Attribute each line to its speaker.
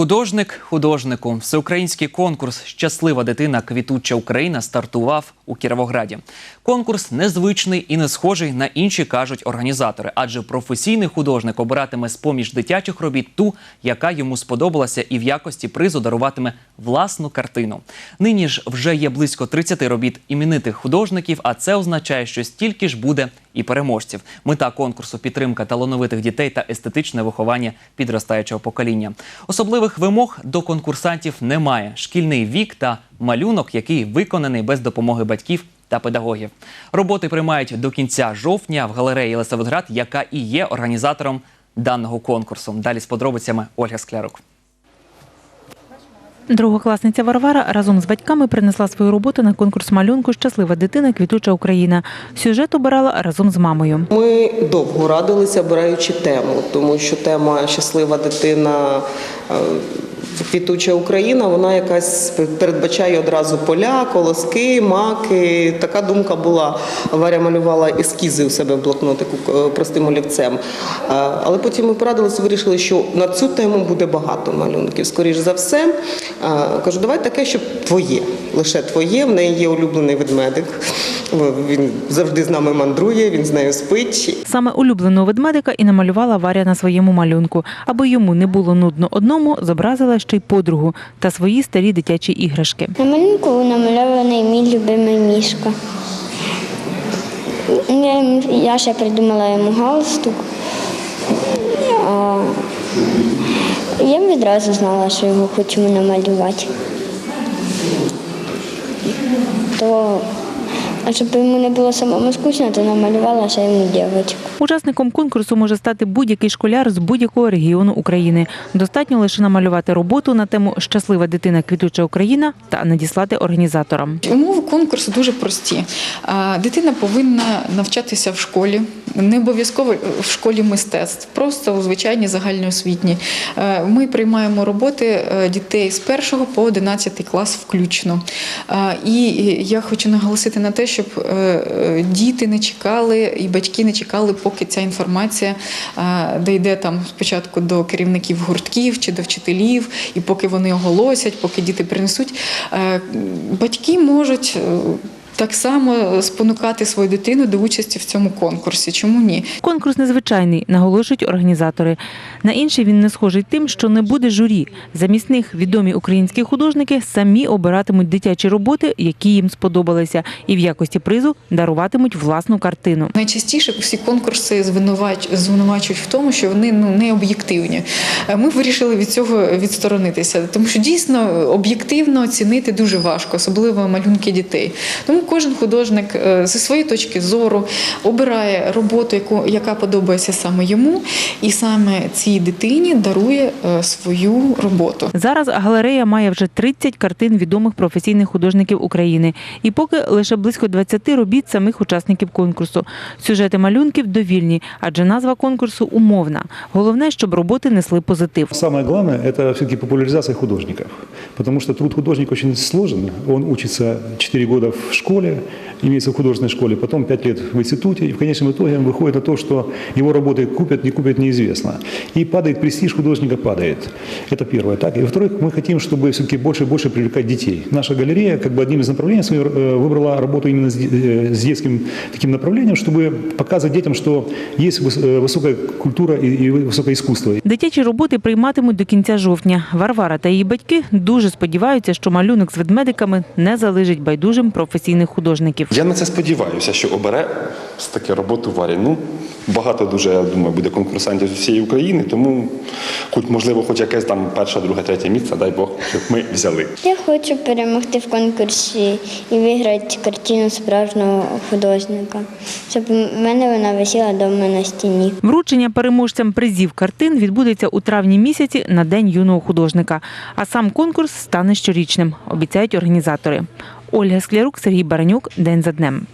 Speaker 1: Художник художнику. Всеукраїнський конкурс Щаслива дитина квітуча Україна стартував у Кіровограді. Конкурс незвичний і не схожий на інші, кажуть організатори, адже професійний художник обиратиме з поміж дитячих робіт ту, яка йому сподобалася, і в якості призу даруватиме власну картину. Нині ж вже є близько 30 робіт іменитих художників, а це означає, що стільки ж буде і переможців. Мета конкурсу підтримка талановитих дітей та естетичне виховання підростаючого покоління. Особливих вимог до конкурсантів немає. Шкільний вік та малюнок, який виконаний без допомоги батьків та педагогів. Роботи приймають до кінця жовтня в галереї Єлисаветград, яка і є організатором даного конкурсу. Далі з подробицями Ольга Склярук.
Speaker 2: Другокласниця Варвара разом з батьками принесла свою роботу на конкурс малюнку Щаслива дитина квітуча Україна. Сюжет обирала разом з мамою.
Speaker 3: Ми довго радилися, обираючи тему, тому що тема щаслива дитина. Квітуча Україна, вона якась передбачає одразу поля, колоски, маки. Така думка була. Варя малювала ескізи у себе в блокнотику е, простим олівцем. Е, Але потім ми порадилися, вирішили, що на цю тему буде багато малюнків. Скоріш за все, Е, кажу, давай таке, щоб твоє, лише твоє. В неї є улюблений ведмедик. Він завжди з нами мандрує, він з нею спить.
Speaker 2: Саме улюбленого ведмедика і намалювала Варя на своєму малюнку. Аби йому не було нудно одному, зобразила ще й подругу та свої старі дитячі іграшки.
Speaker 4: На малюнку намальований мій любимий мішка. Я, ще придумала йому галстук. Я відразу знала, що його хочемо намалювати. То, а щоб йому не було самому скучно, то намалювала ще йому дівчинку.
Speaker 2: Учасником конкурсу може стати будь-який школяр з будь-якого регіону України. Достатньо лише намалювати роботу на тему Щаслива дитина квітуча Україна та надіслати організаторам.
Speaker 5: Умови конкурсу дуже прості. Дитина повинна навчатися в школі, не обов'язково в школі мистецтв, просто у звичайній загальноосвітній. Е, Ми приймаємо роботи е, дітей з 1 по 11 клас включно. І я хочу наголосити на те, щоб е, е, діти не чекали і батьки не чекали, поки ця інформація е, дійде там спочатку до керівників гуртків чи до вчителів, і поки вони оголосять, поки діти принесуть. Е, Батьки можуть. Е, Так само спонукати свою дитину до участі в цьому конкурсі. Чому ні?
Speaker 2: Конкурс незвичайний, наголошують організатори. На інший він не схожий тим, що не буде журі. Замість них відомі українські художники самі обиратимуть дитячі роботи, які їм сподобалися, і в якості призу даруватимуть власну картину.
Speaker 5: Найчастіше всі конкурси звинувач... звинувачують в тому, що вони ну не об'єктивні. Е, Ми вирішили від цього відсторонитися, тому що дійсно об'єктивно оцінити дуже важко, особливо малюнки дітей. Тому кожен художник е, зі своєї точки зору обирає роботу, яку яка подобається саме йому, і саме цій дитині дарує е, свою роботу.
Speaker 2: Зараз галерея має вже 30 картин відомих професійних художників України. І поки лише близько 20 робіт самих учасників конкурсу. Сюжети малюнків довільні, адже назва конкурсу умовна. Головне, щоб роботи несли позитив.
Speaker 6: Самое главное – это все-таки популяризация художников. Потому что труд художника очень сложен. Он учится 4 года в школе, имеется в художественной школе, потом 5 лет в институте. И в конечном итоге он выходит на то, что его работы купят, не купят, неизвестно. И падает престиж художника, падает. Это первое. Так? И во-вторых, мы хотим, чтобы все-таки больше и больше привлекать детей. Наша галерея как бы одним из направлений своих, э, выбрала работу именно с де- э, с детским таким направлением, чтобы показывать детям, что есть выс- э, высокая культура и и высокое искусство.
Speaker 2: Дитячі роботи прийматимуть до кінця жовтня. Варвара та її батьки дуже сподіваються, що малюнок з ведмедиками не залежить байдужим професійних художників.
Speaker 7: Я на це сподіваюся, що обере таке роботу Варі. Ну, багато дуже, я думаю, буде конкурсантів з усієї України, тому хоч, можливо, хоч якесь там перше, друге, третє місце, дай Бог, щоб ми взяли.
Speaker 4: Я хочу перемогти в конкурсі і виграти картину справжнього художника, щоб в мене вона висіла вдома на стіні.
Speaker 2: Вручення переможцям призів картин відбудеться у травні місяці на День юного художника. А сам конкурс стане щорічним, обіцяють організатори. Ольга Склярук, Сергій Баранюк. День за днем.